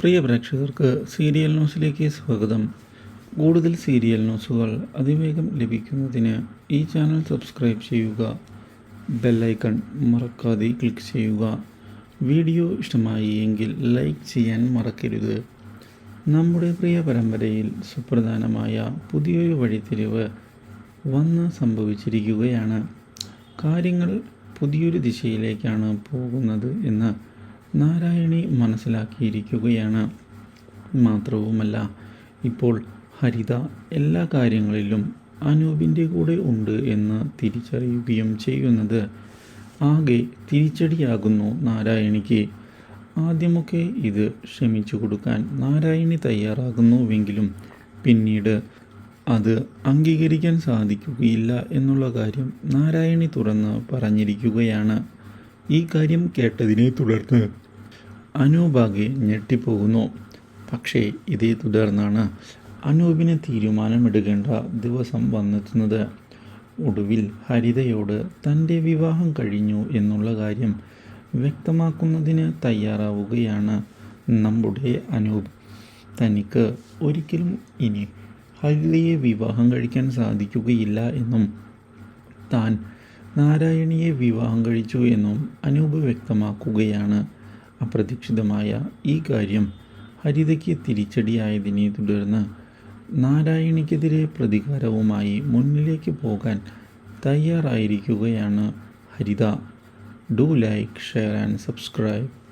പ്രിയ പ്രേക്ഷകർക്ക് സീരിയൽ ന്യൂസിലേക്ക് സ്വാഗതം. കൂടുതൽ സീരിയൽ ന്യൂസുകൾ അതിവേഗം ലഭിക്കുന്നതിന് ഈ ചാനൽ സബ്സ്ക്രൈബ് ചെയ്യുക. ബെല്ലൈക്കൺ മറക്കാതെ ക്ലിക്ക് ചെയ്യുക. വീഡിയോ ഇഷ്ടമായി എങ്കിൽ ലൈക്ക് ചെയ്യാൻ മറക്കരുത്. നമ്മുടെ പ്രിയ പരമ്പരയിൽ സുപ്രധാനമായ പുതിയൊരു വഴിത്തിരിവ് വന്ന് സംഭവിച്ചിരിക്കുകയാണ്. കാര്യങ്ങൾ പുതിയൊരു ദിശയിലേക്കാണ് പോകുന്നത് എന്ന് നാരായണി മനസ്സിലാക്കിയിരിക്കുകയാണ്. മാത്രവുമല്ല ഇപ്പോൾ ഹരിത എല്ലാ കാര്യങ്ങളിലും അനൂപിന്റെ കൂടെ ഉണ്ട് എന്ന് തിരിച്ചറിയുകയും ചെയ്യുന്നത്. ആകെ തിരിച്ചടിയാകുന്നു നാരായണിക്ക്. ആദ്യമൊക്കെ ഇത് ക്ഷമിച്ചു കൊടുക്കാൻ നാരായണി തയ്യാറാകുന്നുവെങ്കിലും പിന്നീട് അത് അംഗീകരിക്കാൻ സാധിക്കുകയില്ല എന്നുള്ള കാര്യം നാരായണി തുറന്ന് പറഞ്ഞിരിക്കുകയാണ്. ഈ കാര്യം കേട്ടതിനെ തുടർന്ന് അനൂപാകെ ഞെട്ടിപ്പോകുന്നു. പക്ഷേ ഇതേ തുടർന്നാണ് അനൂപിന് തീരുമാനമെടുക്കേണ്ട ദിവസം വന്നെത്തുന്നത്. ഒടുവിൽ ഹരിതയോട് തന്റെ വിവാഹം കഴിഞ്ഞു എന്നുള്ള കാര്യം വ്യക്തമാക്കുന്നതിന് തയ്യാറാവുകയാണ് നമ്മുടെ അനൂപ്. തനിക്ക് ഒരിക്കലും ഇനി ഹരിതയെ വിവാഹം കഴിക്കാൻ സാധിക്കുകയില്ല എന്നും താൻ നാരായണിയെ വിവാഹം കഴിച്ചു എന്നും അനൂപ് വ്യക്തമാക്കുകയാണ്. അപ്രതീക്ഷിതമായ ഈ കാര്യം ഹരിതയ്ക്ക് തിരിച്ചടിയായതിനെ തുടർന്ന് നാരായണിക്കെതിരെ പ്രതികാരവുമായി മുന്നിലേക്ക് പോകാൻ തയ്യാറായിരിക്കുകയാണ് Haritha. Do like share and subscribe